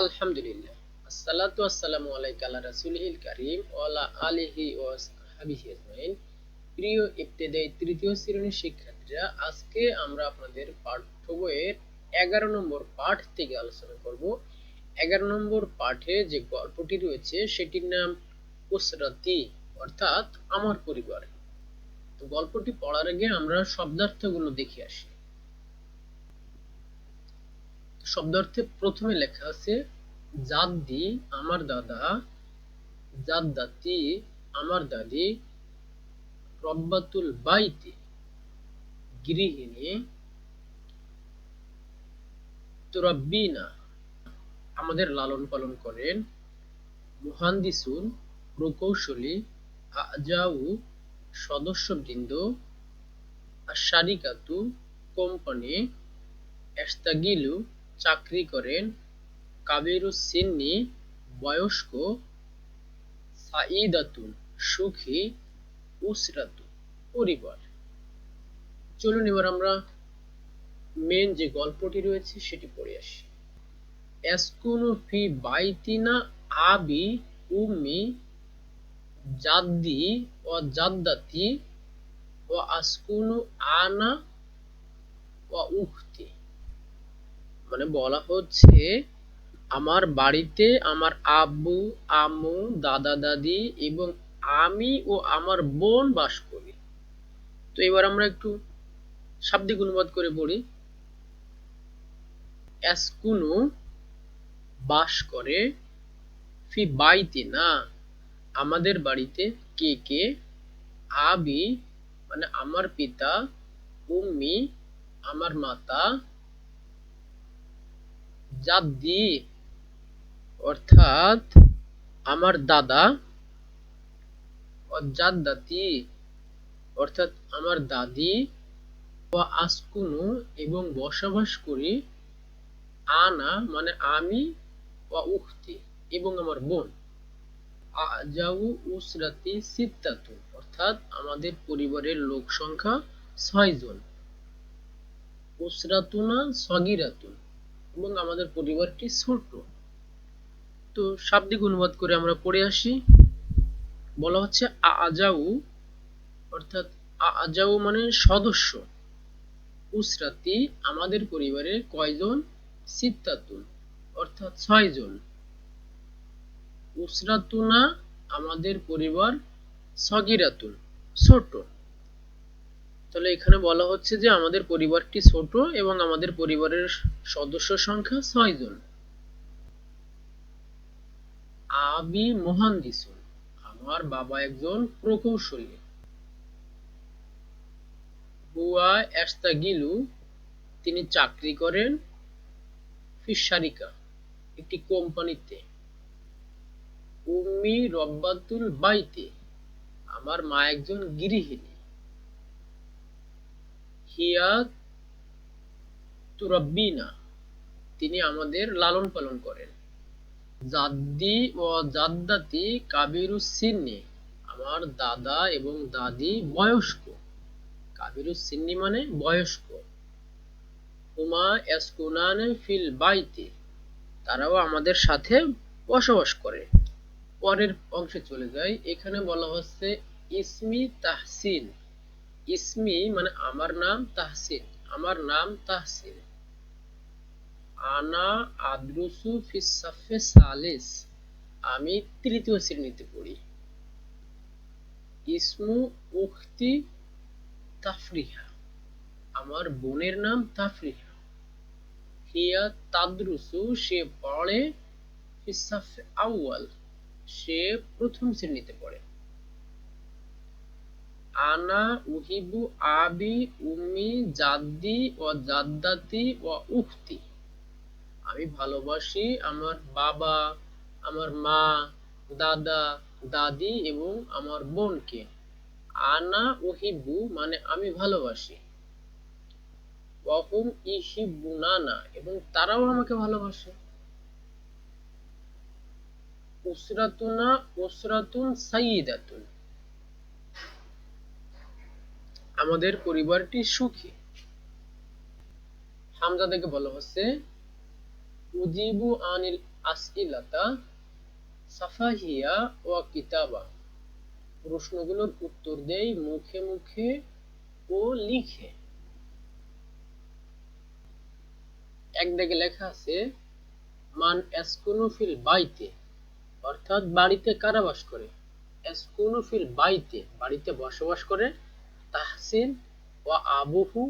আলহামদুলিল্লাহ। আসসালামু আলিহি ওয়া প্রিয় তৃতীয় শ্রেণির শিক্ষার্থীরা, আজকে আমরা আপনাদের পাঠ্য বইয়ের এগারো নম্বর পাঠ থেকে আলোচনা নম্বর পাঠে যে গল্পটি রয়েছে, সেটির নাম উসরাতি, অর্থাৎ আমার পরিবার। তো গল্পটি পড়ার আগে আমরা শব্দার্থগুলো দেখে আসি। শব্দার্থে প্রথমে লেখা আছে জাদ্দি আমার দাদা জাদ্দাতি আমার দাদি, রব্বাতুল বাইতি গৃহিণী, তুরাব্বিনা, আমাদের লালন পালন করেন, মুহান্দিসুন, প্রকৌশলী, আজাউ, সদস্যবৃন্দ, আশারিকাতু কোম্পানি এস্তাগিলু চাকরি করেন কাবিরুস সিন্নি বয়স্ক সাইদাতুন সুখী উসরাতু পরিবার। চলুন এবার আমরা মেন যে গল্পটি রয়েছে সেটি পড়ে আসি। এসকুনু ফি বাইতিনা আবি উম্মি জাদ্দি ও জাদ্দাতি ও আসকুনু আনা ও উখতি। মানে বলা হচ্ছে আমার বাড়িতে আমার আব্বু, আম্মু, দাদা, দাদি এবং আমি ও আমার বোন বাস করি। তো এবার আমরা একটু শাব্দিক অনুবাদ করে পড়ি। এসকুনু বাস করে ফি বাইতে না, আমাদের বাড়িতে কে কে? আবি মানে আমার পিতা, উম্মি আমার মাতা জাদ্দি অর্থাৎ আমার দাদা জাদ্দাতি অর্থাৎ আমার দাদি ও আসকুনু এবং বসবাস করি আনা মানে আমি ও উখতি এবং আমার বোন। আজাউ উসরাতি সিত্তাতু, অর্থাৎ আমাদের পরিবারের লোক সংখ্যা ছয় জন উসরাতুনা সগিরাতুন এবং আমাদের পরিবারটি ছোট। তো শাব্দিক অনুবাদ করে আমরা পড়ে আসি। বলা হচ্ছে আজাউ অর্থাৎ আজাউ মানে সদস্য। উসরাতি আমাদের পরিবারের কয়জন? সিত্তাতুন, অর্থাৎ ছয় জন উসরাতুনা আমাদের পরিবার সগিরাতুন, ছোট। তাহলে এখানে বলা হচ্ছে যে আমাদের পরিবারটি ছোট এবং আমাদের পরিবারের সদস্য সংখ্যা ছয় জন আবি মহান্দিসুন আমার বাবা একজন প্রকৌশলী। হুয়া এস্তাগিলু, তিনি চাকরি করেন ফিশারিকা, একটি কোম্পানিতে। উম্মি রব্বাতুল বাইতে, আমার মা একজন গৃহিণী। হিয়া তিনি আমাদের লালন পালন করেন। জাদ্দি ও জাদ্দাতি কাবিরুস সিন্নি আমার দাদা এবং দাদি বয়স্ক। কাবিরুস সিন্নি মানে বয়স্ক। হুমা এসকুনান ফিল বাইতি, তারাও আমাদের সাথে বসবাস করে। পরের অংশে চলে যাই। এখানে বলা হচ্ছে ইসমি তাহসিন। ইসমি মানে আমার নাম তাহসিন, আমার নাম তাহসিন। আনা আদ্রুসু ফিসাফে সালিস। আমি তৃতীয় শ্রেণীতে পড়ি। ইসমু উখতি তাফরিহা। আমার বোনের নাম তাফরিহা। হিয়া তাদরুসু, সে পড়ে ফিসাফে আউয়াল। সে প্রথম শ্রেণীতে পড়ে। আনা, উহিবু, আবি, উম্মি, জাদ্দি ও জাদ্দাতি ও উখতি আমি ভালোবাসি আমার বাবা, আমার মা, দাদা, দাদি এবং আমার বোনকে। আনা, উহিবু মানে আমি ভালোবাসি। ওয়াহুম ইহিবুনানা এবং তারাও আমাকে ভালোবাসে। উসরাতুনা, উসরাতুন সাইয়িদাতুন। আমাদের পরিবারটি সুখী। হামজা থেকে বলা হচ্ছে, উজিবু আনিল আসইলাতা সাফাহিয়া ওয়া কিতাবা। প্রশ্নগুলোর উত্তর দেই মুখে মুখে ও লিখে। এক দিকে লেখা আছে, মান এসকুনু ফিল বাইতে। অর্থাৎ বাড়িতে কারাবাস করে। এসকুনু ফিল বাইতে, বাড়িতে বসবাস করে। তাহসিন ওয়া আবুহু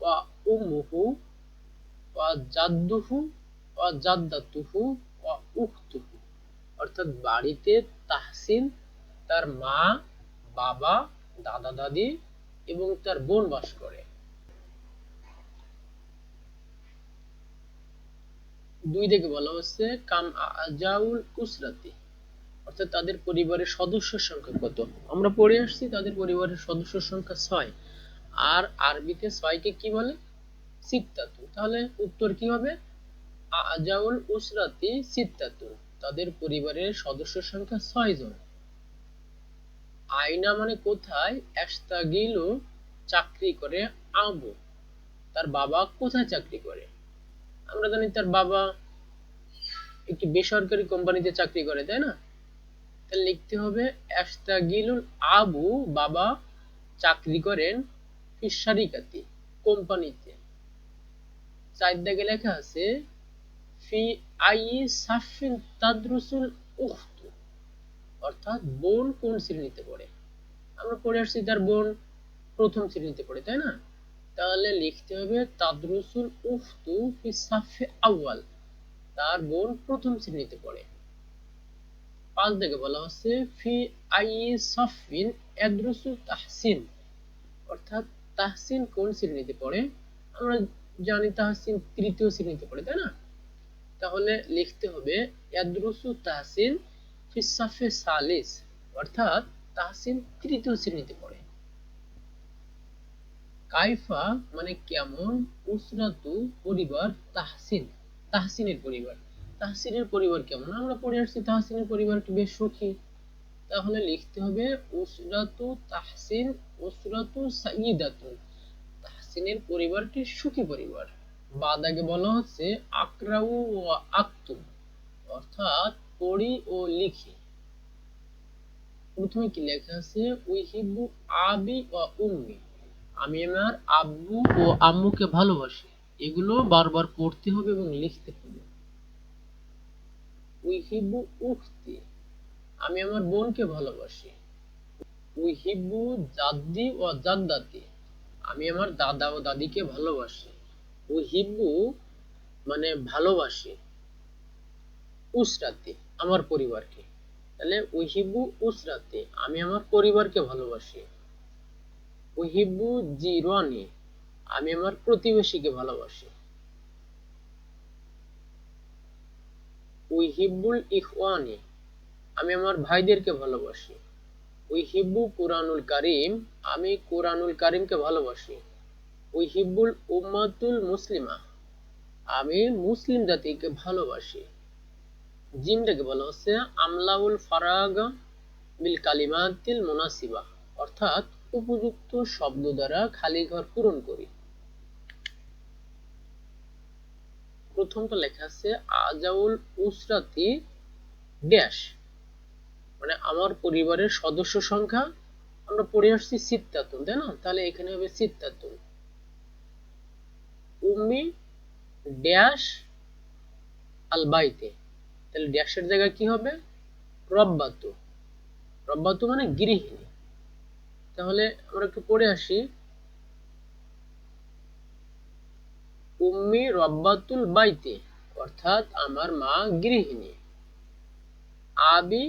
ওয়া উম্মুহু ওয়া জাদ্দুহু ওয়া জাদ্দাতুহু ওয়া উখতুহু। অর্থাৎ বাড়িতে তাহসিন তার মা, বাবা দাদা দাদি এবং তার বোন বাস করে। দুই দিকে বলা হচ্ছে কাম আজাউল উসরাতি অর্থাৎ তাদের পরিবারের সদস্যের সংখ্যা কত? আমরা পড়ে আসছি তাদের পরিবারের সদস্যের সংখ্যা ছয়। আর আরবিতে ছয়কে কি বলে? সিত্তাতু তাহলে উত্তর কি হবে? আজাউল উসরাতি সিত্তাতু তাদের পরিবারের সদস্যের সংখ্যা ছয় জন। আয়না মানে কোথায়? এস্তাগিলু চাকরি করে আবু। তার বাবা কোথায় চাকরি করে? আমরা জানি তার বাবা একটি বেসরকারি কোম্পানিতে চাকরি করে, তাই না? লিখতে হবে এস্তাগিলুল আবু, বাবা চাকরি করেন ফিসারিকাতি কোম্পানিতে। চার দাগে লেখা আছে, ফি আই সাফিন তাদরুসুল উখতু, অর্থাৎ বোন কোন শ্রেণীতে পড়ে? আমরা পড়ে আসছি তার বোন প্রথম শ্রেণীতে পড়ে, তাই না? তাহলে লিখতে হবে তাদরুসুল উফতু ফি সাফে আউয়াল, তার বোন প্রথম শ্রেণীতে পড়ে। পাঁচ থেকে বলা হচ্ছে, ফি আই সাফিন এদরুসুল তাহসিন। অর্থাৎ তাহসিন কোন শ্রেণীতে পড়ে? আমরা জানি তাহসিন তৃতীয় শ্রেণীতে পড়ে, তাই না? তাহলে লিখতে হবে, এদরুসু তাহসিন ফি সাফে সালিস। অর্থাৎ তাহসিন তৃতীয় শ্রেণীতে পড়ে। কাইফা মানে কেমন? উসরাতু পরিবার তাহসিন, তাহসিনের পরিবার। তাহসিনের পরিবার কেমন? আমরা পড়ে আসছি তাহসিনের পরিবারটি বেশ সুখী? তাহলে লিখতে হবে, উসরাতু তাহসিন, উসরাতু সাইয়িদাতু। তাহসিনের পরিবারটি সুখী পরিবার। বাদাকে বলা হচ্ছে, আকরাউ ও আক্তু। অর্থাৎ পড়ি ও লিখি। প্রথমে কি লেখা আছে? উইহিবু আবি ও উম্মি। আমি আমার আব্বু ও আম্মুকে ভালোবাসি। এগুলো বারবার পড়তে হবে এবং লিখতে হবে। উইহিবু উখতি আমি আমার বোনকে ভালোবাসি। উইহিবু জাদ্দি ও জাদ্দাতি আমি আমার দাদা ও দাদিকে ভালোবাসি। উহিবু মানে ভালোবাসি। উসরাতি, আমার পরিবারকে। তাহলে উহিবু উসরাতি, আমি আমার পরিবারকে ভালোবাসি। উহিবু জিরানি আমি আমার প্রতিবেশীকে ভালোবাসি। উহিবুল ইখওয়ানি, আমি আমার ভাইদেরকে ভালোবাসি। উহিবু কুরআনুল কারিম, আমি কুরআনুল কারিমকে ভালোবাসি। ওই হিব্বুল উম্মাতুল মুসলিমা, আমি মুসলিম জাতিকে ভালোবাসি। জিমটাকে বলা হচ্ছে আমলাউল ফারাগ বিল কালিমাতিল মুনাসিবা, অর্থাৎ উপযুক্ত শব্দ দ্বারা খালি ঘর পূরণ করি। প্রথমটা লেখা আছে, আজাউল উসরাতি ড্যাশ মানে আমার পরিবারের সদস্য সংখ্যা, আমরা পড়ে আসছি সিত্তাতুন তাই না? তাহলে এখানে হবে সিত্তাতুন উম্মি ড্যাশ আল বাইতে তাহলে ড্যাশের জায়গায় কি হবে? রব্বাতু। রব্বাতু মানে গৃহিণী। তাহলে আমরা একটু পড়ে আসি। উম্মি রব্বাতুল বাইতে, অর্থাৎ আমার মা গৃহিণী। আবি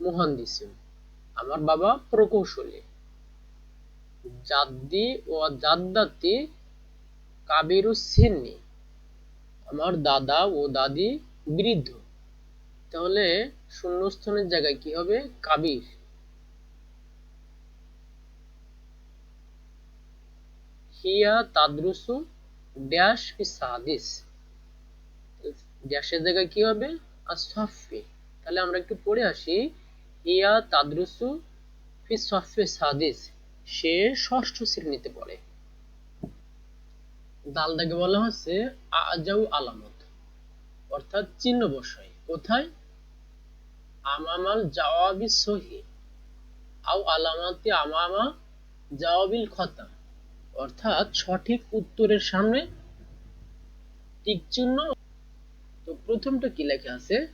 মুহান্দিসিম আমার বাবা প্রকৌশলী। জাদ্দি ও জাদ্দাতি কাবিরু সিন্নি, আমার দাদা ও দাদি বৃদ্ধ। তাহলে শূন্যস্থানের জায়গায় কি হবে? কাবির। হিয়া তাদরুসু ড্যাশ ফি সাদিস ড্যাশের জায়গায় কি হবে? আসফি তাহলে আমরা একটু পড়ে আসি। তাদরুসু ফি সফে সাদিস। সে ষষ্ঠ শ্রেণীতে পড়ে। দাল দাগে বলা হচ্ছে আজাউ আলামত। অর্থাৎ চিহ্ন বসাই। কোথায়? আমামাল জাওয়াবি সহি। আও আলামাতি আমামা জাওয়াবিল খতা। অর্থাৎ সঠিক উত্তরের সামনে টিক চিহ্ন। তো প্রথমটা কি লেখা আছে?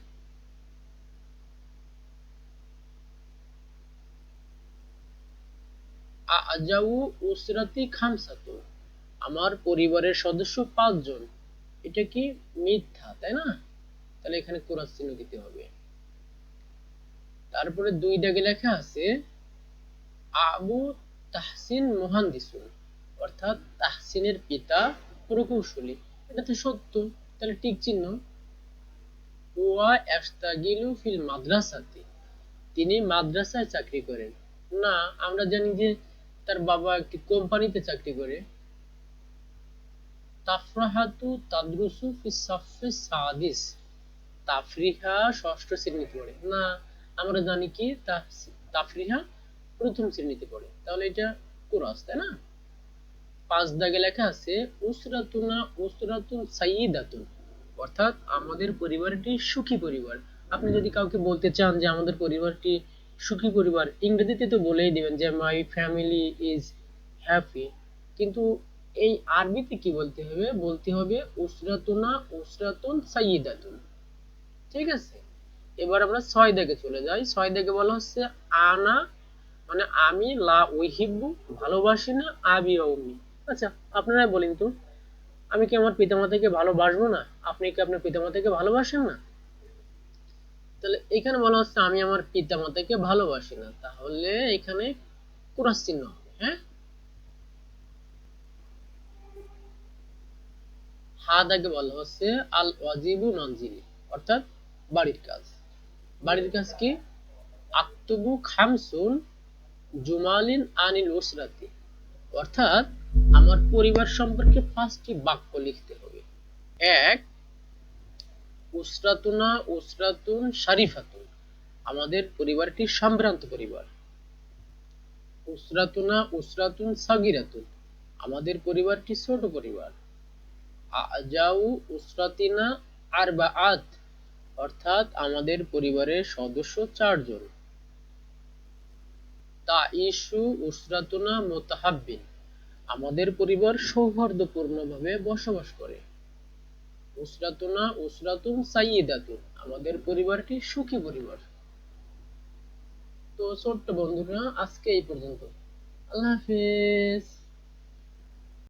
আজাউ উসরাতি খামসাতু। আমার পরিবারের সদস্য পাঁচজন। এটা কি মিথ্যা, তাই না? তাহলে এখানে কোরাস চিহ্ন দিতে হবে। তারপরে দুই দাগে লেখা আছে? আবু তাহসিন মহান্দিসুন। অর্থাৎ তাহসিনের পিতা প্রকৌশলী। এটা তো সত্য, তাহলে টিক চিহ্ন। ওয়া ইয়াস্তাগিলু ফিল মাদ্রাসাতি, তিনি মাদ্রাসায় চাকরি করেন। না, আমরা জানি যে তার বাবা একটি কোম্পানিতে চাকরি করে। তাফরাহাতু তাদরুসু ফি সাফে সাদিস, তাফরিহা ষষ্ঠ শ্রেণীতে পড়ে। না, আমরা জানি কি তাফরিহা প্রথম শ্রেণীতে পড়ে। তাহলে এটা কুরাস, তাই না? পাঁচ দাগে লেখা আছে উসরাতুনা উসরাতুন সাইয়িদাতুন। অর্থাৎ আমাদের পরিবারটি সুখী পরিবার। আপনি যদি কাউকে বলতে চান যে আমাদের পরিবারটি সুখী পরিবার ইংরেজিতে তো বলেই দিবেন যে মাই ফ্যামিলি ইজ হ্যাপি কিন্তু এই আরবিতে কি বলতে হবে? বলতে হবে উসরাতুনা উসরাতুন সাইয়িদাতুন। ঠিক আছে? এবার আমরা ছয় দাগে চলে যাই। ছয় দাগে বলা হচ্ছে আনা মানে আমি লা উহিব্বু ভালোবাসি না আবি উম্মি। আচ্ছা আপনারাই বলেন তো, আমি কি আমার পিতামাতাকে ভালোবাসবো না? আপনি কি আপনার পিতামাতাকে ভালোবাসেন না? তাহলে এখানে বলা হচ্ছে, আমি আমার পিতামাতাকে ভালোবাসি না। তাহলে এখানে কুরাস চিহ্ন হ্যাঁ? হাদ আগে বলা হচ্ছে, আল ওয়াজিবু মঞ্জিলি অর্থাৎ বাড়ির কাজ। বাড়ির কাজ কি? আক্তুবু খামসুন জুমালিন আনিল উসরাতি, অর্থাৎ আমার পরিবার সম্পর্কে পাঁচটি বাক্য লিখতে হবে। এক উসরাতুনা উসরাতুন শারিফাতুন। আমাদের পরিবারটি সম্ভ্রান্ত পরিবার। উসরাতুনা উসরাতুন সাগিরাতুন। আমাদের পরিবারটি ছোট পরিবার। আজাউ উসরাতিনা আরবাআত। অর্থাৎ আমাদের পরিবারের সদস্য চারজন। তা তাইশু উসরাতুনা মোতাহাব্বিন। আমাদের পরিবার সৌহার্দ্যপূর্ণভাবে বসবাস করে। উসরাতুনা উসরাতুন সাইয়িদাতুন আমাদের পরিবারটি সুখী পরিবার। তো ছোট্ট বন্ধুরা, আজকে এই পর্যন্ত। আল্লাহ হাফেজ।